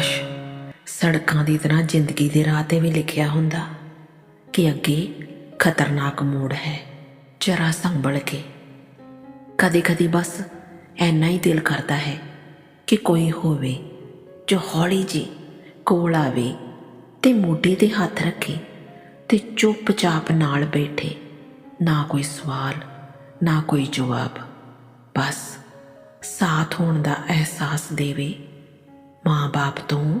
ਕਾਸ਼ ਸੜਕਾਂ ਦੀ ਤਰ੍ਹਾਂ ਜ਼ਿੰਦਗੀ ਦੇ ਰਾਹ ਤੇ ਵੀ ਲਿਖਿਆ ਹੁੰਦਾ ਕਿ ਅੱਗੇ ਖਤਰਨਾਕ ਮੋੜ ਹੈ। ਜਰਾ ਸੰਭਲ ਕੇ। ਕਦੇ ਕਦੇ ਬਸ ਐਨਾ ਹੀ ਦਿਲ ਕਰਦਾ ਹੈ ਕਿ ਕੋਈ ਹੋਵੇ ਜੋ ਹੌਲੀ ਜੀ ਕੋਲ ਆਵੇ ਤੇ ਮੋਢੇ ਤੇ ਹੱਥ ਰੱਖੇ ਤੇ ਚੁੱਪਚਾਪ ਨਾਲ ਬੈਠੇ। ਨਾ ਕੋਈ ਸਵਾਲ, ਨਾ ਕੋਈ ਜਵਾਬ। ਬਸ ਸਾਥ ਹੋਣ ਦਾ ਅਹਿਸਾਸ ਦੇਵੇ ਮਾਂ-ਬਾਪ ਤੋਂ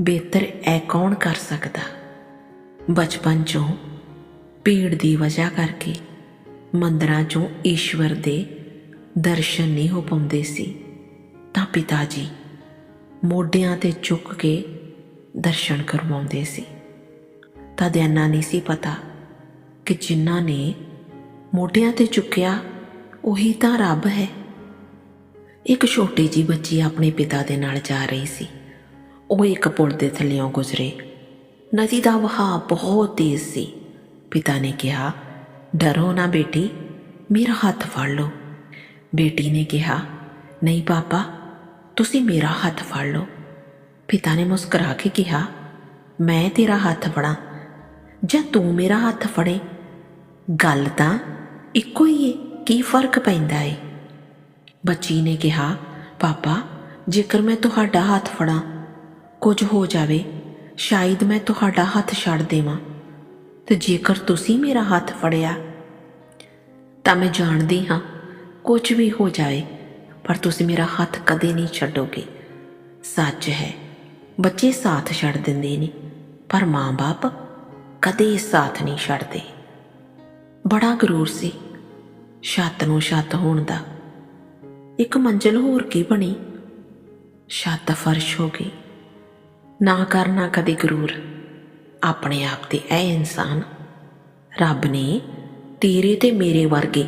ਬਿਹਤਰ ਐ ਕੌਣ ਕਰ ਸਕਦਾ? ਬਚਪਨ ਚੋਂ, ਭੀੜ ਦੀ ਵਜ੍ਹਾ ਕਰਕੇ ਮੰਦਰਾਂ ਚੋਂ ਈਸ਼ਵਰ ਦੇ ਦਰਸ਼ਨ ਨਹੀਂ ਹੋ ਪਾਉਂਦੇ ਸੀ। ਤਾਂ ਪਿਤਾ ਜੀ ਮੋਢਿਆਂ ਤੇ ਚੁੱਕ ਕੇ ਦਰਸ਼ਨ ਕਰਵਾਉਂਦੇ ਸੀ। ਤਾਂ ਦੇਨਾ ਨਹੀਂ ਸੀ ਪਤਾ ਕਿ ਜਿਨ੍ਹਾਂ ਨੇ ਮੋਢਿਆਂ ਤੇ ਚੁੱਕਿਆ, ਉਹੀ ਤਾਂ ਰੱਬ ਹੈ। ਇੱਕ ਛੋਟੀ ਜੀ ਬੱਚੀ ਆਪਣੇ ਪਿਤਾ ਦੇ ਨਾਲ ਜਾ ਰਹੀ ਸੀ। ਉਹ ਇੱਕ ਪੁਲ ਦੇ ਥੱਲਿਓਂ ਗੁਜ਼ਰੇ। ਨਦੀ ਦਾ ਵਹਾਅ ਬਹੁਤ ਤੇਜ਼ ਸੀ। ਪਿਤਾ ਨੇ ਕਿਹਾ, ਡਰੋ ਨਾ ਬੇਟੀ, ਮੇਰਾ ਹੱਥ ਫੜ ਲਓ। ਬੇਟੀ ਨੇ ਕਿਹਾ, ਨਹੀਂ ਪਾਪਾ, ਤੁਸੀਂ ਮੇਰਾ ਹੱਥ ਫੜ ਲਓ। ਪਿਤਾ ਨੇ ਮੁਸਕਰਾ ਕੇ ਕਿਹਾ, ਮੈਂ ਤੇਰਾ ਹੱਥ ਫੜਾਂ, ਜਾਂ ਤੂੰ ਮੇਰਾ ਹੱਥ ਫੜੇ? ਗੱਲ ਤਾਂ ਇੱਕੋ ਹੀ ਏ, ਕੀ ਫ਼ਰਕ ਪੈਂਦਾ ਏ? ਬੱਚੀ ਨੇ ਕਿਹਾ, ਪਾਪਾ, ਜੇਕਰ ਮੈਂ ਤੁਹਾਡਾ ਹੱਥ ਫੜਾਂ, ਕੁਝ ਹੋ ਜਾਵੇ, ਸ਼ਾਇਦ ਮੈਂ ਤੁਹਾਡਾ ਹੱਥ ਛੱਡ ਦੇਵਾਂ। ਤੇ ਜੇਕਰ ਤੁਸੀਂ ਮੇਰਾ ਹੱਥ ਫੜਿਆ, ਤਾਂ ਮੈਂ ਜਾਣਦੀ ਹਾਂ, ਕੁਝ ਵੀ ਹੋ ਜਾਏ ਪਰ ਤੁਸੀਂ ਮੇਰਾ ਹੱਥ ਕਦੇ ਨਹੀਂ ਛੱਡੋਗੇ। ਸੱਚ ਹੈ, ਬੱਚੇ ਸਾਥ ਛੱਡ ਦਿੰਦੇ ਨੇ, ਪਰ ਮਾਂ-ਬਾਪ ਕਦੇ ਸਾਥ ਨਹੀਂ ਛੱਡਦੇ। ਬੜਾ ਗਰੂਰ ਸੀ, ਛੱਤ ਨੂੰ ਛੱਤ ਹੋਣ ਦਾ। ਇੱਕ ਮੰਜ਼ਲ ਹੋਰ ਕੀ ਬਣੀ? ਛੱਤ ਫਰਸ਼ ਹੋ ਗਈ। ਨਾ ਕਰਨਾ ਕਦੇ ਗਰੂਰ। ਆਪਣੇ ਆਪ ਤੇ ਇਹ ਇਨਸਾਨ ਰੱਬ ਨੇ ਤੇਰੇ ਤੇ ਮੇਰੇ ਵਰਗੇ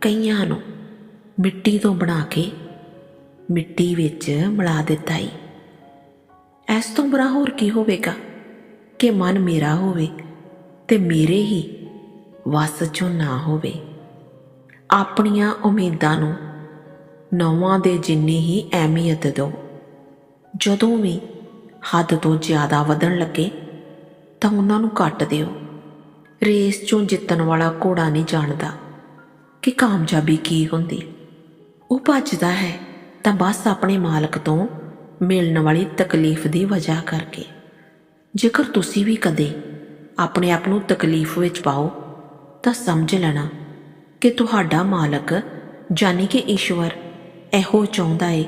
ਕਈਆਂ ਨੂੰ ਮਿੱਟੀ ਤੋਂ ਬਣਾ ਕੇ ਮਿੱਟੀ ਵਿੱਚ ਮਿਲਾ ਦਿੱਤਾ ਈ। ਇਸ ਤੋਂ ਬੁਰਾ ਹੋਰ ਕੀ ਹੋਵੇਗਾ? ਕਿ ਮਨ ਮੇਰਾ ਹੋਵੇ ਤੇ ਮੇਰੇ ਹੀ ਵਸ ਚੋਂ ਨਾ ਹੋਵੇ। ਆਪਣੀਆਂ ਉਮੀਦਾਂ ਨੂੰ ਨੌਵਾਂ ਦੇ ਜਿੰਨੀ ਹੀ ਅਹਿਮੀਅਤ ਦਿਓ। ਜਦੋਂ ਵੀ ਹੱਦ ਤੋਂ ਜ਼ਿਆਦਾ ਵਧਣ ਲੱਗੇ, ਤਾਂ ਉਹਨਾਂ ਨੂੰ ਕੱਟ ਦਿਓ। ਰੇਸ ਚੋਂ ਜਿੱਤਣ ਵਾਲਾ ਘੋੜਾ ਨਹੀਂ ਜਾਣਦਾ ਕਿ ਕਾਮਯਾਬੀ ਕੀ ਹੁੰਦੀ। ਉਹ ਭੱਜਦਾ ਹੈ ਤਾਂ ਬਸ ਆਪਣੇ ਮਾਲਕ ਤੋਂ ਮਿਲਣ ਵਾਲੀ ਤਕਲੀਫ ਦੀ ਵਜ੍ਹਾ ਕਰਕੇ। ਜੇਕਰ ਤੁਸੀਂ ਵੀ ਕਦੇ ਆਪਣੇ ਆਪ ਨੂੰ ਤਕਲੀਫ ਵਿੱਚ ਪਾਓ, ਤਾਂ ਸਮਝ ਲੈਣਾ ਕਿ ਤੁਹਾਡਾ ਮਾਲਕ ਜਾਨੀ ਕਿ ਈਸ਼ਵਰ ਇਹੋ ਚਾਹੁੰਦਾ ਹੈ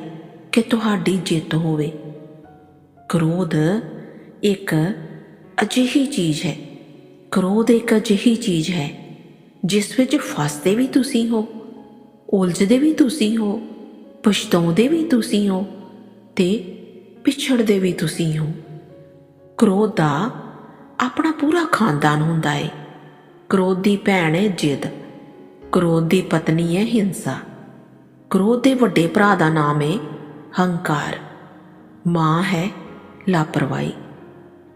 ਕਿ ਤੁਹਾਡੀ ਜਿੱਤ ਹੋਵੇ। ਕ੍ਰੋਧ ਇੱਕ ਅਜਿਹੀ ਚੀਜ਼ ਹੈ। ਕ੍ਰੋਧ ਇੱਕ ਅਜਿਹੀ ਚੀਜ਼ ਹੈ, ਜਿਸ ਵਿੱਚ ਫਸਦੇ ਵੀ ਤੁਸੀਂ ਹੋ, ਉਲਝਦੇ ਵੀ ਤੁਸੀਂ ਹੋ, ਪਛਤਾਉਂਦੇ ਵੀ ਤੁਸੀਂ ਹੋ ਤੇ ਪਿਛੜਦੇ ਵੀ ਤੁਸੀਂ ਹੋ। ਕ੍ਰੋਧ ਦਾ ਆਪਣਾ ਪੂਰਾ ਖਾਨਦਾਨ ਹੁੰਦਾ ਹੈ ਕ੍ਰੋਧ ਦੀ ਭੈਣ ਹੈ ਜਿੱਦ। ਕ੍ਰੋਧ ਦੀ ਪਤਨੀ ਹੈ ਹਿੰਸਾ। ਕ੍ਰੋਧ ਦੇ ਵੱਡੇ ਭਰਾ ਦਾ ਨਾਮ ਹੈ ਹੰਕਾਰ। ਮਾਂ ਹੈ ਲਾਪਰਵਾਹੀ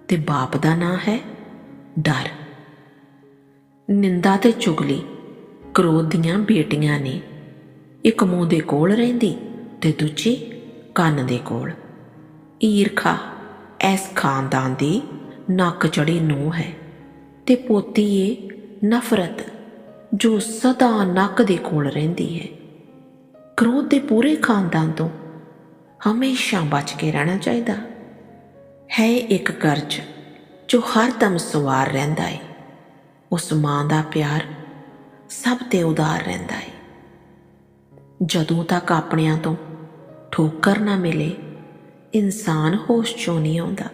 ਤੇ ਬਾਪ ਦਾ ਨਾਂ ਹੈ ਡਰ। ਨਿੰਦਾ ਤੇ ਚੁਗਲੀ ਕ੍ਰੋਧ ਦੀਆਂ ਬੇਟੀਆਂ ਨੇ ਇੱਕ ਮੂੰਹ ਦੇ ਕੋਲ ਰਹਿੰਦੀ ਤੇ ਦੂਜੀ ਕੰਨ ਦੇ ਕੋਲ। ਈਰਖਾ ਐਸ ਖਾਨਦਾਨ ਦੀ ਨੱਕ ਚੜੀ ਨੂੰ ਹੈ ਤੇ ਪੋਤੀ ਏ ਨਫ਼ਰਤ ਜੋ ਸਦਾ ਨੱਕ ਦੇ ਕੋਲ ਰਹਿੰਦੀ ਹੈ। ਕ੍ਰੋਧ ਦੇ ਪੂਰੇ ਖਾਨਦਾਨ ਤੋਂ ਹਮੇਸ਼ਾ ਬਚ ਕੇ ਰਹਿਣਾ ਚਾਹੀਦਾ। ਹੈ ਇੱਕ ਕਰਜ਼ ਜੋ ਹਰ ਦਮ ਸਵਾਰ ਰਹਿੰਦਾ ਹੈ ਉਸ ਮਾਂ ਦਾ ਪਿਆਰ ਸਭ ਤੇ ਉਦਾਰ ਰਹਿੰਦਾ ਹੈ ਜਦੋਂ ਤੱਕ ਆਪਣਿਆਂ ਤੋਂ ਠੋਕਰ ਨਾ ਮਿਲੇ, ਇਨਸਾਨ ਹੋਸ਼ ਚੋਂ ਨਹੀਂ ਆਉਂਦਾ?